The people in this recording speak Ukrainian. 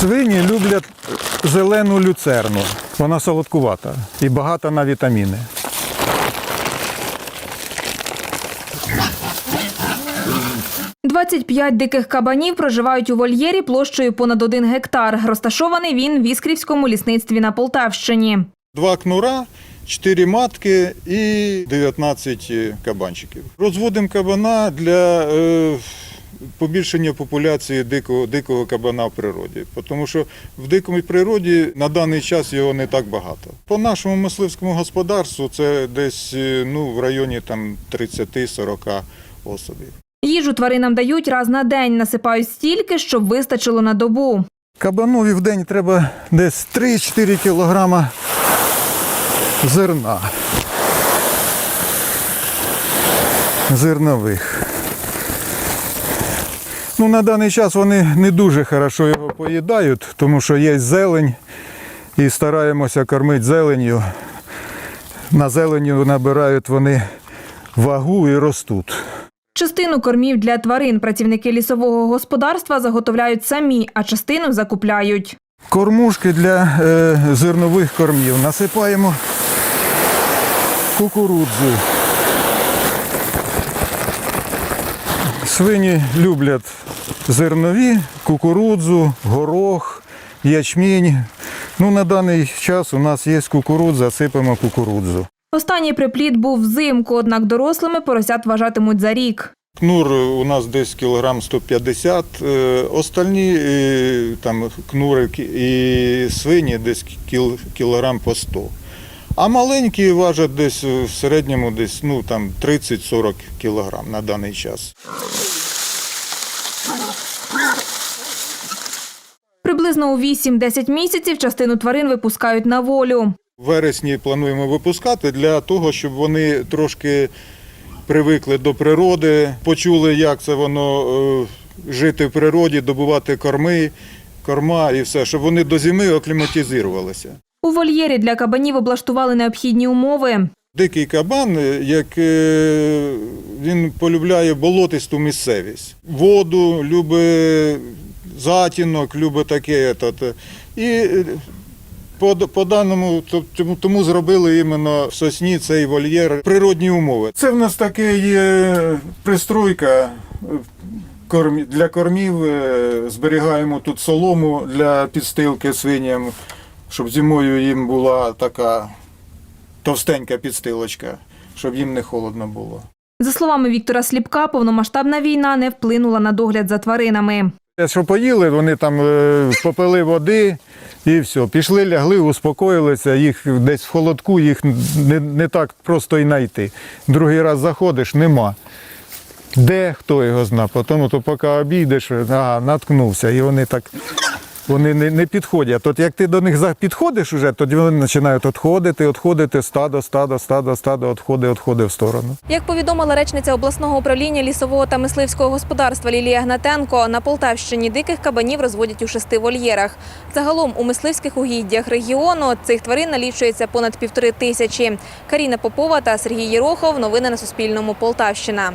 Свині люблять зелену люцерну. Вона солодкувата і багата на вітаміни. – 25 диких кабанів проживають у вольєрі площею понад один гектар. Розташований він в Іскрівському лісництві на Полтавщині. Два кнура, чотири матки і 19 кабанчиків. Розводимо кабана для е, побільшення популяції дикого, дикого кабана в природі. Тому що в дикому природі на даний час його не так багато. По нашому мисливському господарству це десь е, ну, в районі 30-40 особів. Їжу тваринам дають раз на день, насипають стільки, щоб вистачило на добу. Кабанові в день треба десь 3-4 кілограма зерна. Зернових. Ну, на даний час вони не дуже хорошо його поїдають, тому що є зелень і стараємося кормити зеленню. На зеленю набирають вони вагу і ростуть. Частину кормів для тварин працівники лісового господарства заготовляють самі, а частину закупляють. Кормушки для е, зернових кормів. Насипаємо кукурудзу. Свині люблять зернові, кукурудзу, горох, ячмінь. Ну, на даний час у нас є кукурудза, сипемо кукурудзу. Останній приплід був взимку, однак дорослими поросят вважатимуть за рік. Кнур у нас десь кілограм 150, е, остальні е, там кнури і свині десь кілограм по 100. А маленькі важать десь е, в середньому десь ну, там 30-40 кілограм на даний час. Приблизно у 8-10 місяців частину тварин випускають на волю. В вересні плануємо випускати для того, щоб вони трошки привикли до природи, почули, як це воно е, жити в природі, добувати корми, корма і все, щоб вони до зими акліматизувалися. У вольєрі для кабанів облаштували необхідні умови. Дикий кабан, е, як е, він полюбляє болотисту місцевість, воду, любить затінок, любить таке. І е, по, по даному, то- тому, тому зробили іменно в сосні цей вольєр природні умови. Це в нас таке є пристройка для кормів. Зберігаємо тут солому для підстилки свиням, щоб зимою їм була така товстенька підстилочка, щоб їм не холодно було. За словами Віктора Сліпка, повномасштабна війна не вплинула на догляд за тваринами. Що поїли, вони там е, попили води і все. Пішли, лягли, успокоїлися, їх десь в холодку, їх не, не так просто і знайти. Другий раз заходиш, нема. Де хто його зна? Потім, то поки обійдеш, ага, наткнувся, і вони так. Вони не, не підходять. От як ти до них підходиш уже, тоді вони починають відходити, відходити, стадо, стадо, стадо, стадо, відходить, відходить в сторону. Як повідомила речниця обласного управління лісового та мисливського господарства Лілія Гнатенко, на Полтавщині диких кабанів розводять у шести вольєрах. Загалом у мисливських угіддях регіону цих тварин налічується понад півтори тисячі. Каріна Попова та Сергій Єрохов. Новини на Суспільному. Полтавщина.